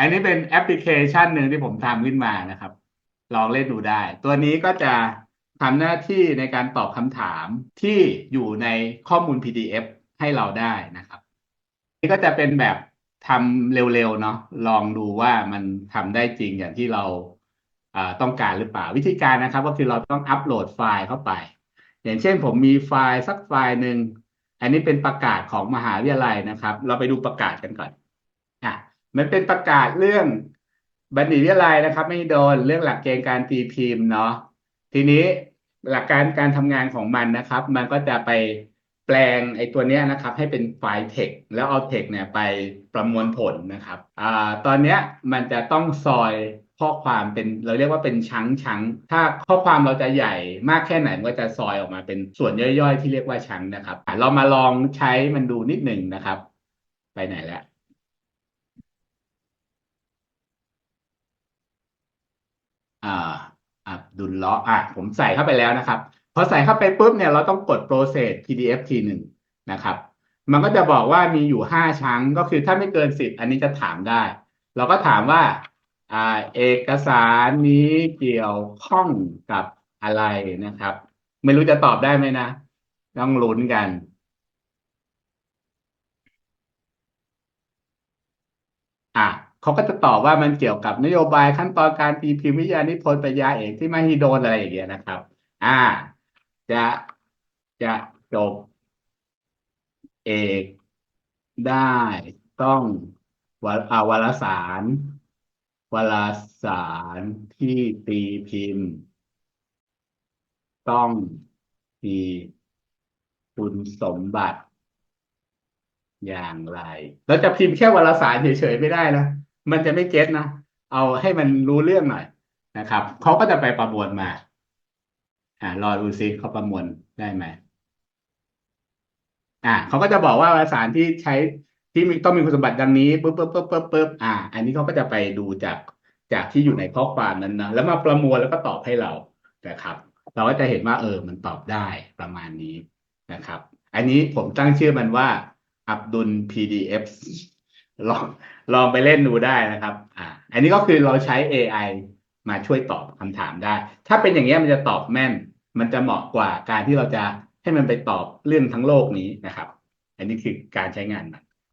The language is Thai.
อันนี้เป็นแอปพลิเคชันหนึ่งที่ผมทำขึ้นมานะครับ ลองเล่นดูได้ ตัวนี้ก็จะทำหน้าที่ในการตอบคำถามที่อยู่ในข้อมูล PDF ให้เราได้นะครับนี่ก็จะเป็นแบบทำเร็วๆเนาะลองดูว่ามันทำได้จริงอย่างที่เราต้องการหรือเปล่าวิธีการนะครับ ก็คือเราต้องอัปโหลดไฟล์เข้าไป อย่างเช่นผมมีไฟล์สักไฟล์หนึ่งอันนี้เป็นประกาศของมหาวิทยาลัยนะครับ เราไปดูประกาศกันก่อน มันเป็นประกาศเรื่องบัณฑิตวิทยาลัยนะครับ ไม่โดนเรื่องหลักเกณฑ์การตีพิมพ์เนาะทีนี้หลักการการทำงานของมันนะครับ มันก็จะไปแปลงไอ้ตัวเนี้ยนะครับ ให้เป็นไฟล์ text แล้วเอา text เนี่ยไปประมวลผลนะครับอ่าตอนเนี้ยมันจะต้องซอยข้อความเป็นเราเรียกว่าเป็นชั้งชั้งถ้าข้อความเราจะใหญ่มากแค่ไหนก็จะซอยออกมาเป็นส่วนย่อยๆ ที่เรียกว่าชั้งนะครับ เรามาลองใช้มันดูนิดหนึ่งนะครับ ไปไหนแล้ว อ่าอับดุลเลาะอะผมใส่เข้าไปแล้วนะครับพอใส่เข้าไปปุ๊บเนี่ยเราต้องกด process PDF ทีหนึ่งนะครับ มันก็จะบอกว่ามีอยู่ห้าชั้งก็คือถ้าไม่เกินสิบอันนี้จะถามได้ เราก็ถามว่าอ่าเอกสารนี้เกี่ยวข้องกับอะไรนะครับ ไม่รู้จะตอบได้ไหมนะ ต้องลุ้นกัน อะ เขาก็จะตอบว่ามันเกี่ยวกับนโยบายขั้นตอนการตีพิมพ์วิทยานิพนธ์ปริญญาเอกที่มหิดลอะไรอย่างเงี้ยนะครับ อ่า จะจะจบเอกได้ต้องวารอ่าวารสารวารสารที่ตีพิมพ์ ต้องมีคุณสมบัติอย่างไรเราจะพิมพ์แค่วารสารเฉยๆไม่ได้นะ มันจะไม่เก็ตนะ เอาให้มันรู้เรื่องหน่อยนะครับเขาก็จะไปประมวลมา อ่ารอดูซิเขาประมวลได้ไหมอ่าเขาก็จะบอกว่าสารที่ใช้ที่มีต้องมีคุณสมบัติดังนี้ปุ๊บปุ๊บปุ๊บปุ๊บปุ๊บอ่า อันนี้เขาก็จะไปดูจากจากที่อยู่ในข้อความนั้นนะแล้วมาประมวลแล้วก็ตอบให้เรานะครับ เราก็จะเห็นว่า เออ มันตอบได้ประมาณนี้นะครับ อันนี้ผมตั้งชื่อมันว่าอับดุล PDF ลองลองไปเล่นดูได้นะครับ อ่า อันนี้ก็คือเราใช้ AI มาช่วยตอบคำถามได้ ถ้าเป็นอย่างเงี้ยมันจะตอบแม่น มันจะเหมาะกว่าการที่เราจะให้มันไปตอบเรื่องทั้งโลกนี้นะครับ อันนี้คือการใช้งานมัน